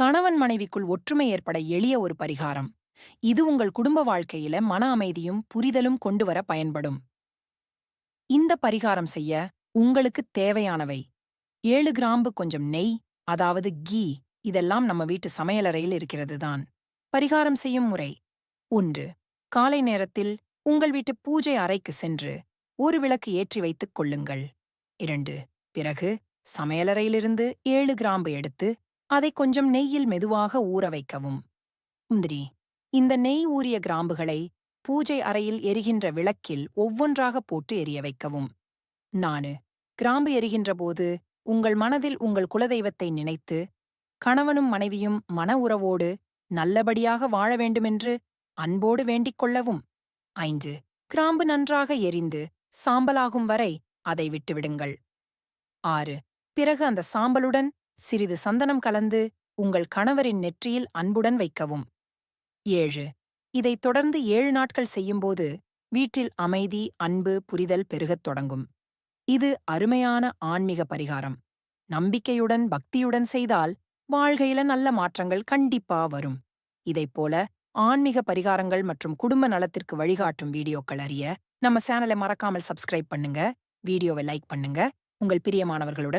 கணவன் மனைவிக்குள் ஒற்றுமை ஏற்பட எளிய ஒரு பரிகாரம். இது உங்கள் குடும்ப வாழ்க்கையில மன அமைதியும் புரிதலும் கொண்டு வர பயன்படும். இந்த பரிகாரம் செய்ய உங்களுக்கு தேவையானவை. ஏழு கிராம்பு கொஞ்சம் நெய் அதாவது கீ இதெல்லாம் நம்ம வீட்டு சமையலறையில் இருக்கிறது தான் பரிகாரம் செய்யும் முறை. ஒன்று காலை நேரத்தில் உங்கள் வீட்டு பூஜை அறைக்கு சென்று ஒரு விளக்கு ஏற்றி வைத்துக் கொள்ளுங்கள். இரண்டு பிறகு சமையலறையிலிருந்து ஏழு கிராம்பு எடுத்து அதை கொஞ்சம் நெய்யில் மெதுவாக ஊற வைக்கவும். முந்திரி இந்த நெய் ஊறிய கிராம்புகளை பூஜை அறையில் எரிகின்ற விளக்கில் ஒவ்வொன்றாக போட்டு எரிய வைக்கவும். நானு கிராம்பு எரிகின்றபோது உங்கள் மனதில் உங்கள் குலதெய்வத்தை நினைத்து கணவனும் மனைவியும் மன உறவோடு நல்லபடியாக வாழ வேண்டுமென்று அன்போடு வேண்டிக் கொள்ளவும். ஐந்து கிராம்பு நன்றாக எரிந்து சாம்பலாகும் வரை அதை விட்டுவிடுங்கள். ஆறு பிறகு அந்த சாம்பலுடன் சிறிது சந்தனம் கலந்து உங்கள் கணவரின் நெற்றியில் அன்புடன் வைக்கவும். ஏழு. இதைத் தொடர்ந்து ஏழு நாட்கள் செய்யும்போது வீட்டில் அமைதி அன்பு புரிதல் பெருகத் தொடங்கும். இது அருமையான ஆன்மீக பரிகாரம். நம்பிக்கையுடன் பக்தியுடன் செய்தால் வாழ்கையில நல்ல மாற்றங்கள் கண்டிப்பா வரும். இதைப் போல ஆன்மீக பரிகாரங்கள் மற்றும் குடும்ப நலத்திற்கு வழிகாட்டும் வீடியோக்கள் அறிய நம்ம சேனலை மறக்காமல் சப்ஸ்கிரைப் பண்ணுங்க. வீடியோவை லைக் பண்ணுங்க. உங்கள் பிரியமானவர்களுடன்